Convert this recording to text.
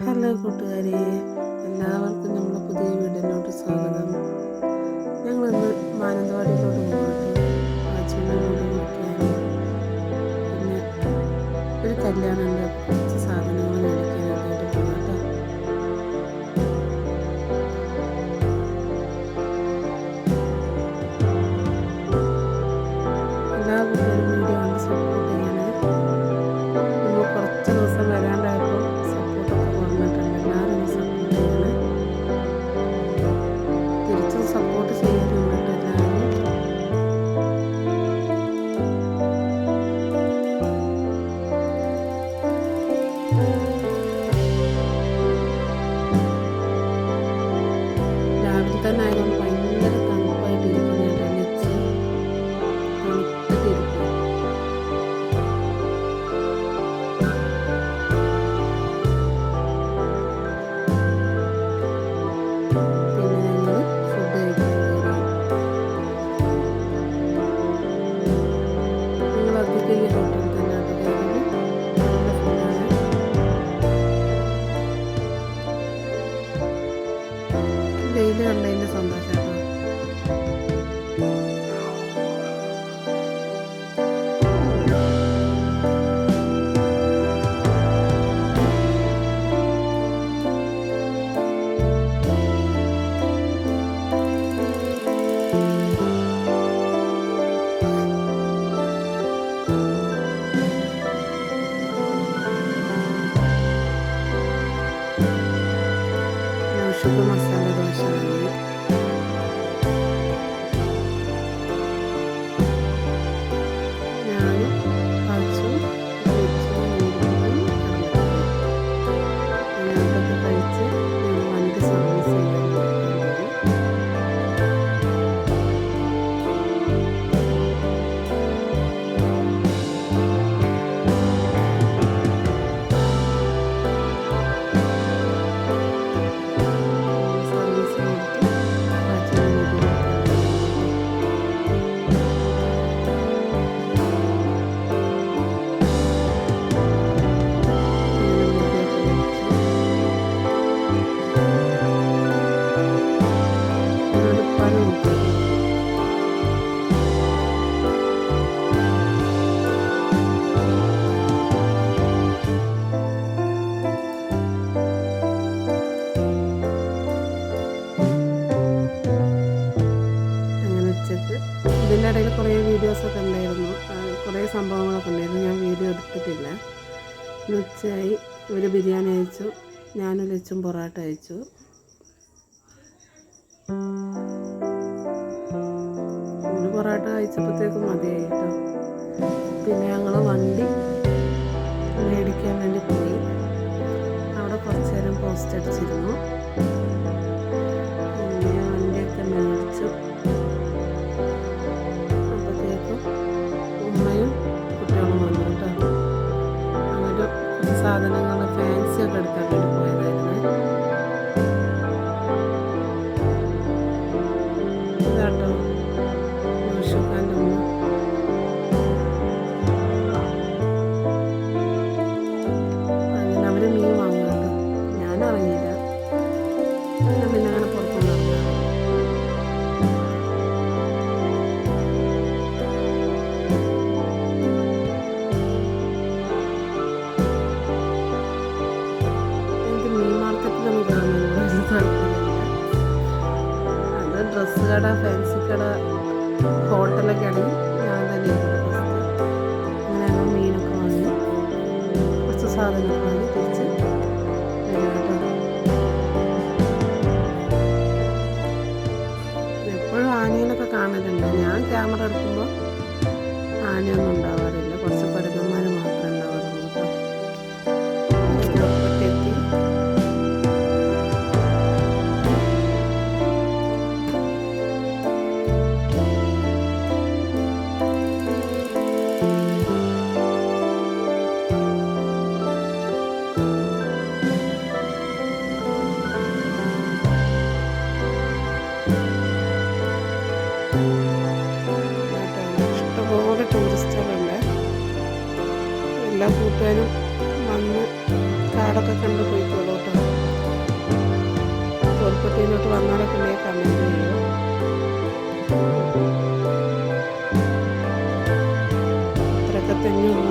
Hello കൂട്ടുകാരെ എല്ലാവർക്കും നമ്മുടെ പുതിയ വീടിനോട് സ്വാഗതം. ഞങ്ങളിന്ന് മാനന്തവാടിയിലോട്ട് പോകട്ടെ ആച്ചുവിനോട് വിളിക്കാനും പിന്നെ ഒരു കല്യാണമുണ്ട്. കുറച്ച് ഡെയിലി കണ്ടതിന്റെ ഇതിന്റെ ഇടയിൽ കുറേ ഉണ്ടായിരുന്നു. കുറേ സംഭവങ്ങളൊക്കെ ഉണ്ടായിരുന്നു. ഞാൻ വീഡിയോ എടുത്തിട്ടില്ല. ഉച്ചയായി. ഒരു ബിരിയാണി അയച്ചു. ഞാനും ലച്ചും പൊറോട്ട അയച്ചു. ഒരു പൊറോട്ട കഴിച്ചപ്പോഴത്തേക്കും മതിയായി കേട്ടോ പിന്നെ ഞങ്ങൾ വണ്ടി മേടിക്കാൻ വേണ്ടി പോയി. അവിടെ കുറച്ച് നേരം പോസ്റ്റ് അടിച്ചിരുന്നു. ഡ്രസ്സ് കട ഫാൻസി കട ഹോട്ടലൊക്കെ ആണെങ്കിൽ ഞാൻ തന്നെ അങ്ങനെയാണ് മീനൊക്കെ വാങ്ങി കുറച്ച് സാധനങ്ങൾ വാങ്ങി ഇഷ്ടമുള്ളതൊക്കെ കണ്ട് പോയിക്കോളൂ കേട്ടോ തോൽപ്പത്തിനോട്ട് വന്നവരൊക്കെ ഉണ്ടെങ്കിൽ കമന്റ് ചെയ്യുക അത്രയൊക്കെ തന്നെയുള്ളൂ